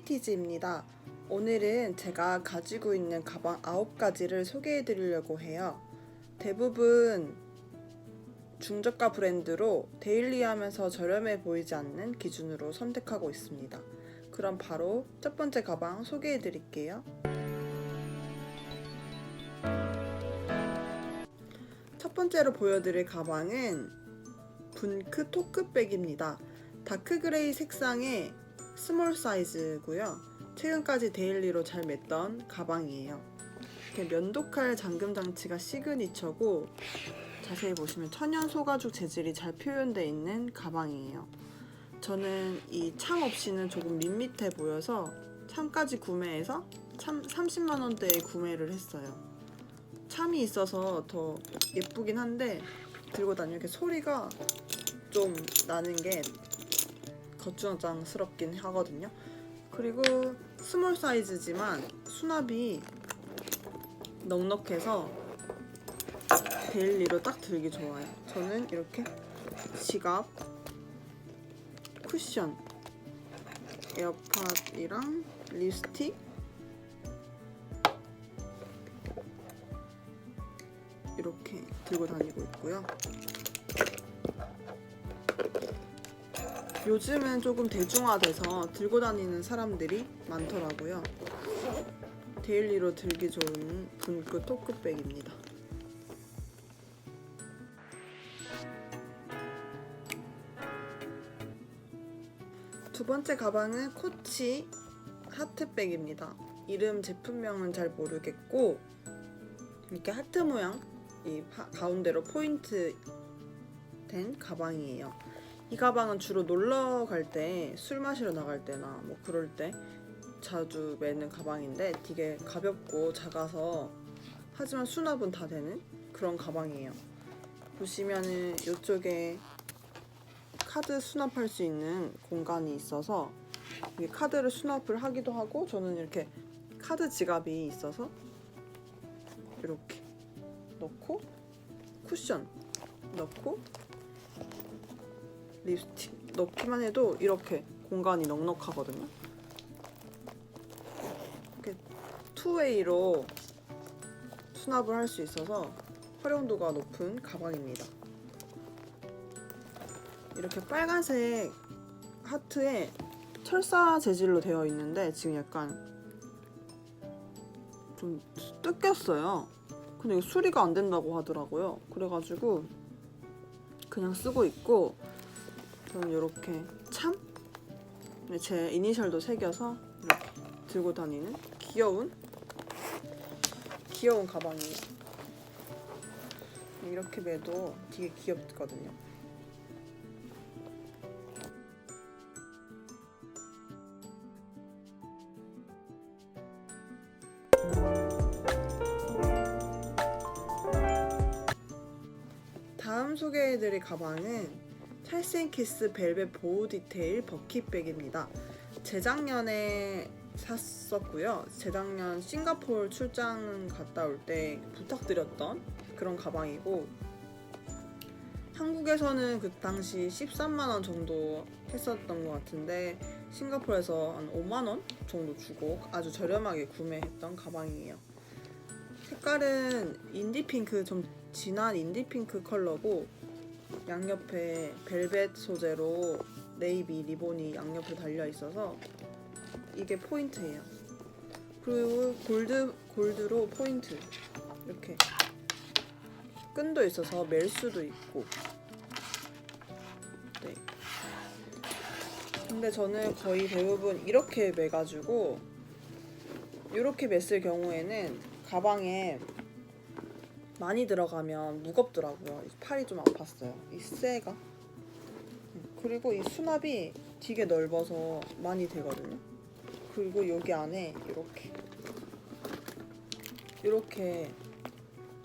스위티즈입니다. 오늘은 제가 가지고 있는 가방 9가지를 소개해 드리려고 해요. 대부분 중저가 브랜드로 데일리하면서 저렴해 보이지 않는 기준으로 선택하고 있습니다. 그럼 바로 첫 번째 가방 소개해 드릴게요. 첫 번째로 보여드릴 가방은 분크 토크백입니다. 다크 그레이 색상의 스몰 사이즈고요. 최근까지 데일리로 잘 맸던 가방이에요. 이렇게 면도칼 잠금 장치가 시그니처고 자세히 보시면 천연 소가죽 재질이 잘 표현되어 있는 가방이에요. 저는 이참 없이는 조금 밋밋해 보여서 참까지 구매해서 참 30만 원대에 구매를 했어요. 참이 있어서 더 예쁘긴 한데 들고 다니면 이렇게 소리가 좀 나는 게 거추장스럽긴 하거든요. 그리고 스몰 사이즈지만 수납이 넉넉해서 데일리로 딱 들기 좋아요. 저는 이렇게 지갑, 쿠션, 에어팟이랑 립스틱 이렇게 들고 다니고 있고요. 요즘은 조금 대중화돼서 들고 다니는 사람들이 많더라고요. 데일리로 들기 좋은 분크 토크백입니다. 두 번째 가방은 코치 하트백입니다. 이름 제품명은 잘 모르겠고 이렇게 하트 모양 이 파- 가운데로 포인트 된 가방이에요. 이 가방은 주로 놀러 갈 때, 술 마시러 나갈 때나 뭐 그럴 때 자주 매는 가방인데 되게 가볍고 작아서 하지만 수납은 다 되는 그런 가방이에요. 보시면은 이쪽에 카드 수납할 수 있는 공간이 있어서 카드를 수납을 하기도 하고 저는 이렇게 카드 지갑이 있어서 이렇게 넣고 쿠션 넣고 립스틱 넣기만 해도 이렇게 공간이 넉넉하거든요. 이렇게 투웨이로 수납을 할 수 있어서 활용도가 높은 가방입니다. 이렇게 빨간색 하트에 철사 재질로 되어 있는데 지금 약간 좀 뜯겼어요. 근데 수리가 안 된다고 하더라고요. 그래가지고 그냥 쓰고 있고 저는 이렇게 참? 네, 제 이니셜도 새겨서 이렇게 들고 다니는 귀여운 귀여운 가방이에요. 이렇게 매도 되게 귀엽거든요. 다음 소개해드릴 가방은 찰센키스 벨벳 보호 디테일 버킷백입니다. 재작년에 샀었고요. 재작년 싱가포르 출장 갔다 올 때 부탁드렸던 그런 가방이고 한국에서는 그 당시 13만 원 정도 했었던 것 같은데 싱가포르에서 한 5만 원 정도 주고 아주 저렴하게 구매했던 가방이에요. 색깔은 인디 핑크 좀 진한 인디 핑크 컬러고 양옆에 벨벳 소재로 네이비 리본이 양옆에 달려 있어서 이게 포인트예요. 그리고 골드 골드로 포인트 이렇게 끈도 있어서 멜 수도 있고. 네. 근데 저는 거의 대부분 이렇게 매가지고 이렇게 맸을 경우에는 가방에 많이 들어가면 무겁더라고요. 팔이 좀 아팠어요. 이 쇠가. 그리고 이 수납이 되게 넓어서 많이 되거든요. 그리고 여기 안에 이렇게 이렇게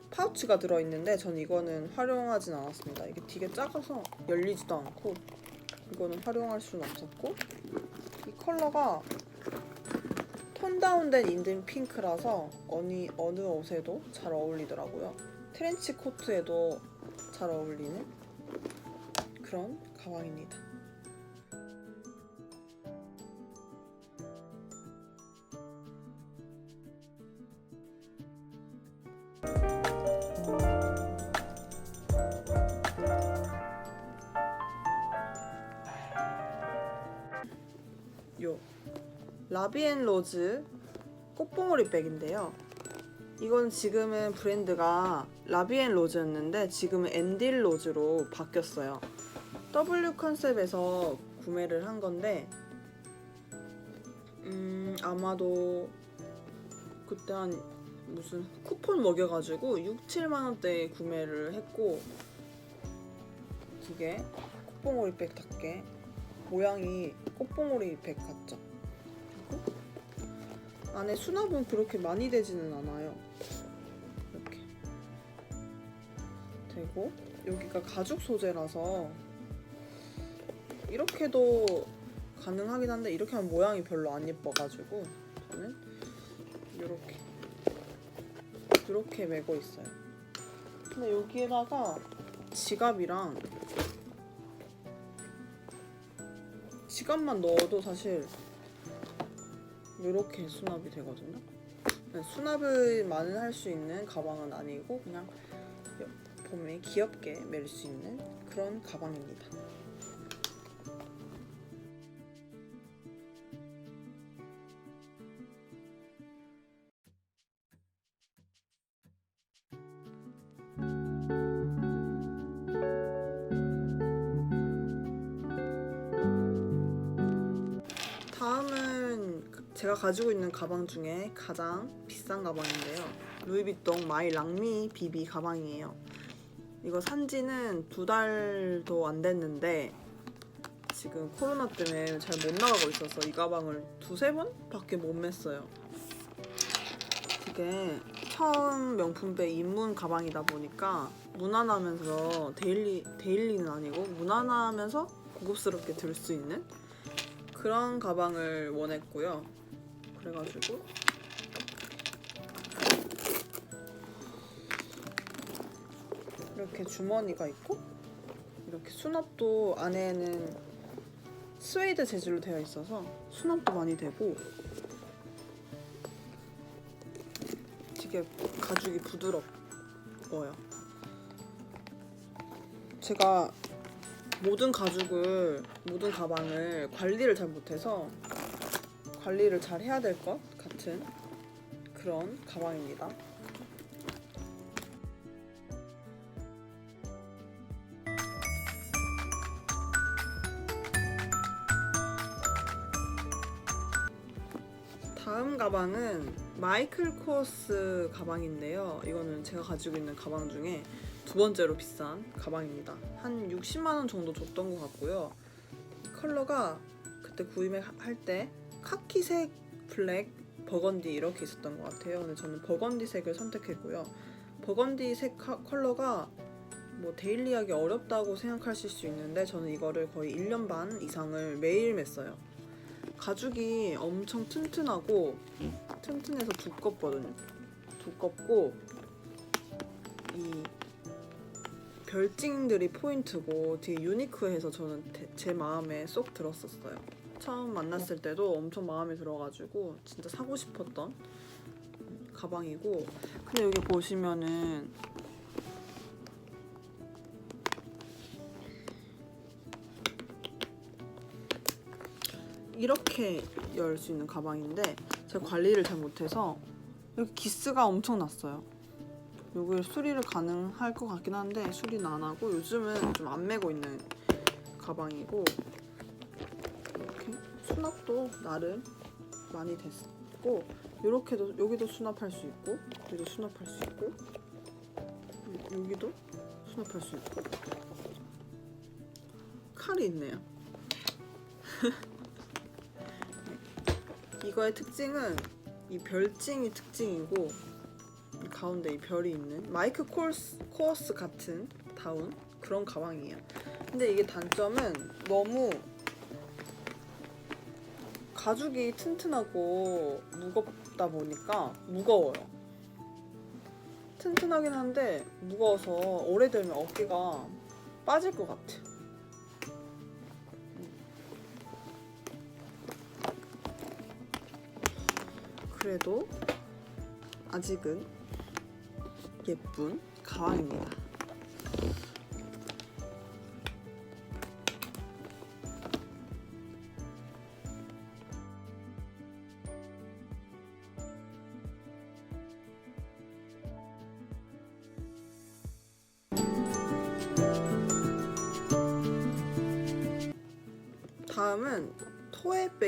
파우치가 들어있는데 전 이거는 활용하진 않았습니다. 이게 되게 작아서 열리지도 않고 이거는 활용할 수는 없었고 이 컬러가 톤다운된 인등 핑크라서 어느, 어느 옷에도 잘 어울리더라고요. 트렌치 코트에도 잘 어울리는 그런 가방입니다. 요 라비앤로즈 꽃봉오리 백인데요. 이건 지금은 브랜드가 라비앤로즈였는데 지금은 엔딜로즈로 바뀌었어요. W 컨셉에서 구매를 한 건데 음 아마도 그때 한 무슨 쿠폰 먹여가지고 6, 7만 원대에 구매를 했고 이게 꽃봉오리 백 닭게 모양이 꽃봉오리 백 같죠? 안에 수납은 그렇게 많이 되지는 않아요. 이렇게 되고 여기가 가죽 소재라서 이렇게도 가능하긴 한데 이렇게 하면 모양이 별로 안 예뻐가지고 저는 이렇게 이렇게 메고 있어요. 근데 여기에다가 지갑이랑 지갑만 넣어도 사실 이렇게 수납이 되거든요. 네, 수납을 많이 할수 있는 가방은 아니고 그냥 봄에 귀엽게 멜 수 있는 그런 가방입니다. 제가 가지고 있는 가방 중에 가장 비싼 가방인데요. 루이비통 마이 랑미 비비 가방이에요. 이거 산 지는 두 달도 안 됐는데 지금 코로나 때문에 잘 못 나가고 있어서 이 가방을 두세 번밖에 못 맸어요. 이게 처음 명품백 입문 가방이다 보니까 무난하면서 데일리 데일리는 아니고 무난하면서 고급스럽게 들 수 있는 그런 가방을 원했고요. 그래가지고 이렇게 주머니가 있고 이렇게 수납도 안에는 스웨이드 재질로 되어 있어서 수납도 많이 되고 되게 가죽이 부드럽고요. 제가 모든 가죽을 모든 가방을 관리를 잘 못해서 관리를 잘 해야 될 것 같은 그런 가방입니다. 다음 가방은 마이클 코어스 가방인데요. 이거는 제가 가지고 있는 가방 중에 두 번째로 비싼 가방입니다. 한 60만 원 정도 줬던 것 같고요. 컬러가 그때 구입할 때 카키색, 블랙, 버건디 이렇게 있었던 것 같아요. 근데 저는 버건디색을 선택했고요. 버건디색 카- 컬러가 뭐 데일리하기 어렵다고 생각하실 수 있는데 저는 이거를 거의 1년 반 이상을 매일 맸어요. 가죽이 엄청 튼튼하고 튼튼해서 두껍거든요. 두껍고 이 별징들이 포인트고 되게 유니크해서 저는 대- 제 마음에 쏙 들었었어요. 처음 만났을 때도 엄청 마음에 들어가지고 진짜 사고 싶었던 가방이고 근데 여기 보시면은 이렇게 열 수 있는 가방인데 제가 관리를 잘 못해서 여기 기스가 엄청 났어요. 여기 수리를 가능할 것 같긴 한데 수리는 안 하고 요즘은 좀 안 메고 있는 가방이고 수납도 나름 많이 됐고 이렇게도 여기도 수납할 수 있고 여기도 수납할 수 있고 여기도 수납할 수 있고 칼이 있네요. 이거의 특징은 이 별징이 특징이고 이 가운데 이 별이 있는 마이크 코어스, 코어스 같은 다운 그런 가방이에요. 근데 이게 단점은 너무 가죽이 튼튼하고 무겁다 보니까 무거워요. 튼튼하긴 한데 무거워서 오래되면 어깨가 빠질 것 같아. 그래도 아직은 예쁜 가방입니다.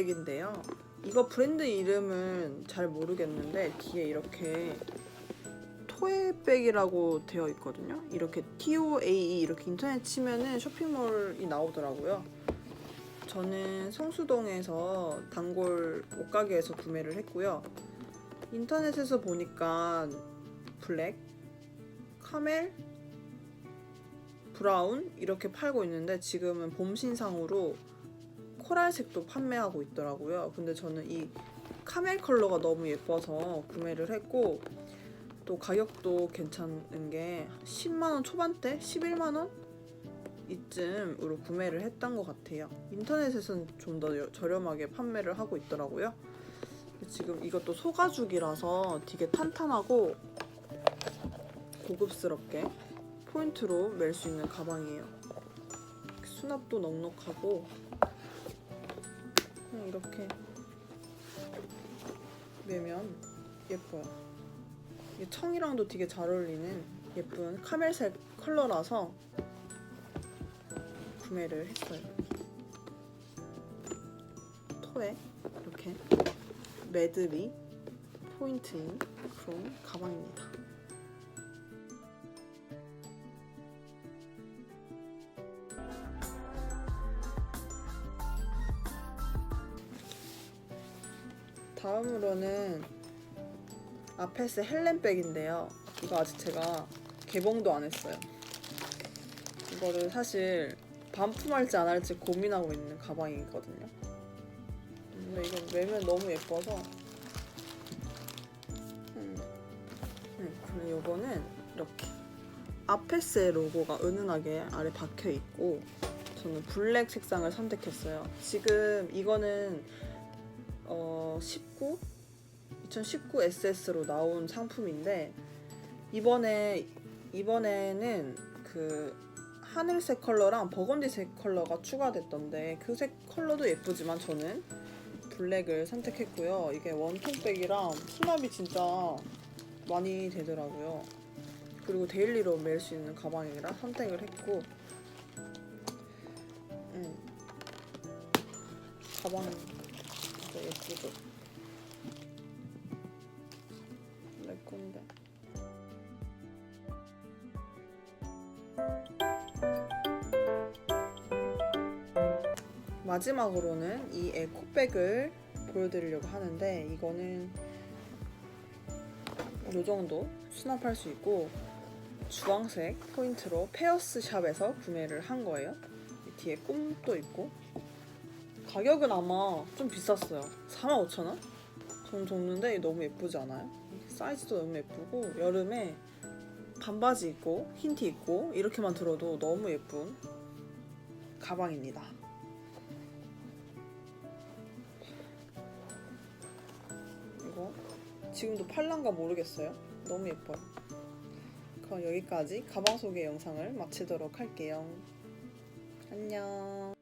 백인데요. 이거 브랜드 이름은 잘 모르겠는데 뒤에 이렇게 토에백이라고 되어 있거든요. 이렇게 TOAE 이렇게 인터넷 치면은 쇼핑몰이 나오더라고요. 저는 성수동에서 단골 옷가게에서 구매를 했고요. 인터넷에서 보니까 블랙, 카멜, 브라운 이렇게 팔고 있는데 지금은 봄 신상으로 코랄색도 판매하고 있더라고요. 근데 저는 이 카멜 컬러가 너무 예뻐서 구매를 했고 또 가격도 괜찮은 게 10만 원 초반대, 11만 원 이쯤으로 구매를 했던 것 같아요. 인터넷에서는 좀 더 저렴하게 판매를 하고 있더라고요. 지금 이것도 소가죽이라서 되게 탄탄하고 고급스럽게 포인트로 멜 수 있는 가방이에요. 수납도 넉넉하고 이렇게 매면 예뻐요. 이게 청이랑도 되게 잘 어울리는 예쁜 카멜색 컬러라서 구매를 했어요. 토에 이렇게 매듭이 포인트인 그런 가방입니다. 다음으로는 아페스 헬렌백인데요. 이거 아직 제가 개봉도 안 했어요. 이거를 사실 반품할지 안 할지 고민하고 있는 가방이거든요. 근데 이거 매면 너무 예뻐서 음. 네, 이거는 이렇게 아페스의 로고가 은은하게 아래 박혀 있고 저는 블랙 색상을 선택했어요. 지금 이거는 어, 19 2019 SS로 나온 상품인데 이번에 이번에는 그 하늘색 컬러랑 버건디색 컬러가 추가됐던데 그 색 컬러도 예쁘지만 저는 블랙을 선택했고요. 이게 원통백이랑 수납이 진짜 많이 되더라고요. 그리고 데일리로 멜수 있는 가방이라 선택을 했고 음. 가방 진짜 예쁘죠? 내 건데. 마지막으로는 이 에코백을 보여드리려고 하는데 이거는 이 정도 수납할 수 있고 주황색 포인트로 페어스 샵에서 구매를 한 거예요. 이 뒤에 꿈도 있고 가격은 아마 좀 비쌌어요. 45,000원? 전 줬는데 너무 예쁘지 않아요? 사이즈도 너무 예쁘고 여름에 반바지 입고 흰 티 입고 이렇게만 들어도 너무 예쁜 가방입니다. 이거 지금도 팔란가 모르겠어요. 너무 예뻐요. 그럼 여기까지 가방 소개 영상을 마치도록 할게요. 안녕.